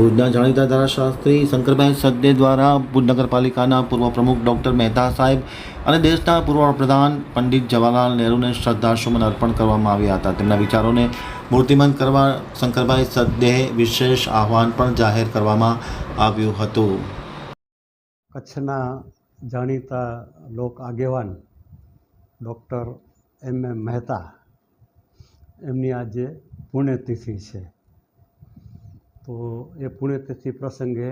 ભુજના જાણીતા ધારાશાસ્ત્રી શંકરભાઈ સદે દ્વારા ભુજ નગરપાલિકાના પૂર્વ પ્રમુખ ડૉક્ટર મહેતા સાહેબ અને દેશના પૂર્વ પ્રધાન પંડિત જવાહરલાલ નહેરુને શ્રદ્ધાસુમન અર્પણ કરવામાં આવ્યા હતા. તેમના વિચારોને મૂર્તિમંત કરવા શંકરભાઈ સદ્દેહે વિશેષ આહવાન પણ જાહેર કરવામાં આવ્યું હતું. કચ્છના જાણીતા લોક આગેવાન ડૉક્ટર એમ એમ મહેતા એમની આજે પુણ્યતિથિ છે. તો એ પુણ્યતિથિ પ્રસંગે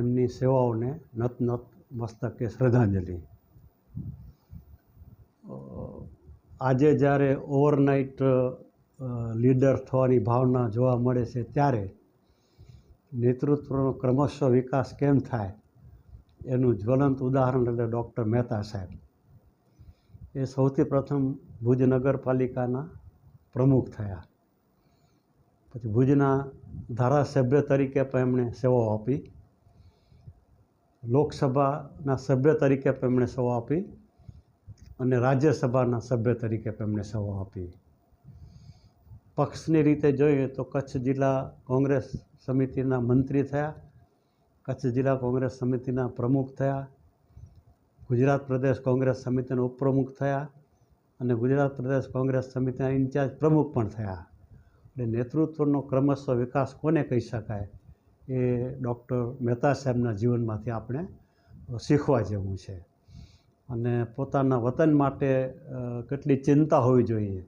એમની સેવાઓને નત નત મસ્તકે શ્રદ્ધાંજલિ. આજે જ્યારે ઓવરનાઇટ લીડર થવાની ભાવના જોવા મળે છે ત્યારે નેતૃત્વનો ક્રમશઃ વિકાસ કેમ થાય એનું જ્વલંત ઉદાહરણ એટલે ડૉક્ટર મહેતા સાહેબ. એ સૌથી પ્રથમ ભુજ નગરપાલિકાના પ્રમુખ થયા. પછી ભુજના ધારાસભ્ય તરીકે પણ એમણે સેવાઓ આપી. લોકસભાના સભ્ય તરીકે પણ એમણે સેવા આપી અને રાજ્યસભાના સભ્ય તરીકે પણ એમણે સેવા આપી. પક્ષની રીતે જોઈએ તો કચ્છ જિલ્લા કોંગ્રેસ સમિતિના મંત્રી થયા, કચ્છ જિલ્લા કોંગ્રેસ સમિતિના પ્રમુખ થયા, ગુજરાત પ્રદેશ કોંગ્રેસ સમિતિના ઉપપ્રમુખ થયા અને ગુજરાત પ્રદેશ કોંગ્રેસ સમિતિના ઇન્ચાર્જ પ્રમુખ પણ થયા. એટલે નેતૃત્વનો ક્રમશઃ વિકાસ કોને કહી શકાય એ ડૉક્ટર મહેતા સાહેબના જીવનમાંથી આપણે શીખવા જેવું છે. અને પોતાના વતન માટે કેટલી ચિંતા હોવી જોઈએ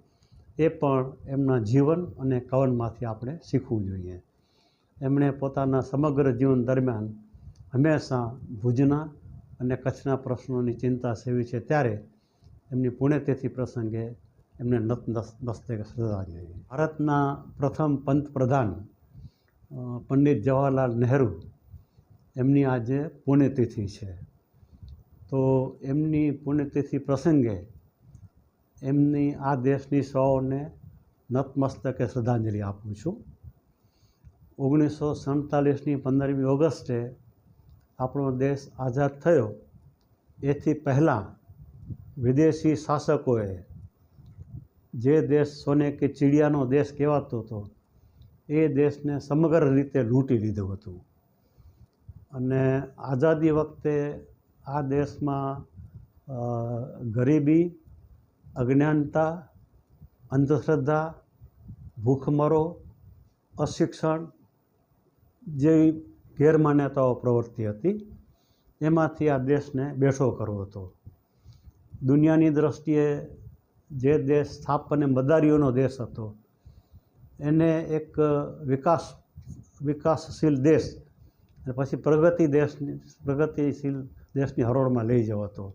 એ પણ એમના જીવન અને કવનમાંથી આપણે શીખવું જોઈએ. એમણે પોતાના સમગ્ર જીવન દરમિયાન હંમેશા ભુજના અને કચ્છના પ્રશ્નોની ચિંતા સેવી છે. ત્યારે એમની પુણ્યતિથિ પ્રસંગે એમને નત મસ્તકે શ્રદ્ધાંજલિ ભારતના પ્રથમ પંતપ્રધાન પંડિત જવાહરલાલ નહેરુ, એમની આજે પુણ્યતિથિ છે. તો એમની પુણ્યતિથિ પ્રસંગે એમની આ દેશની સૌને નતમસ્તકે શ્રદ્ધાંજલિ આપું છું. ઓગણીસો સડતાલીસની પંદરમી ઓગસ્ટે આપણો દેશ આઝાદ થયો. એથી પહેલાં વિદેશી શાસકોએ જે દેશ સોને કે ચીડિયાનો દેશ કહેવાતો હતો, એ દેશને સમગ્ર રીતે લૂંટી લીધું હતું. અને આઝાદી વખતે આ દેશમાં ગરીબી, અજ્ઞાનતા, અંધશ્રદ્ધા, ભૂખમરો, અશિક્ષણ જેવી ગેરમાન્યતાઓ પ્રવર્તી હતી, એમાંથી આ દેશને બેઠો કરવો હતો. દુનિયાની દ્રષ્ટિએ જે દેશ સ્થાપ અને મદારીઓનો દેશ હતો, એને એક વિકાસ, વિકાસશીલ દેશ અને પછી પ્રગતિ દેશની, પ્રગતિશીલ દેશની હરોળમાં લઈ જવો હતો.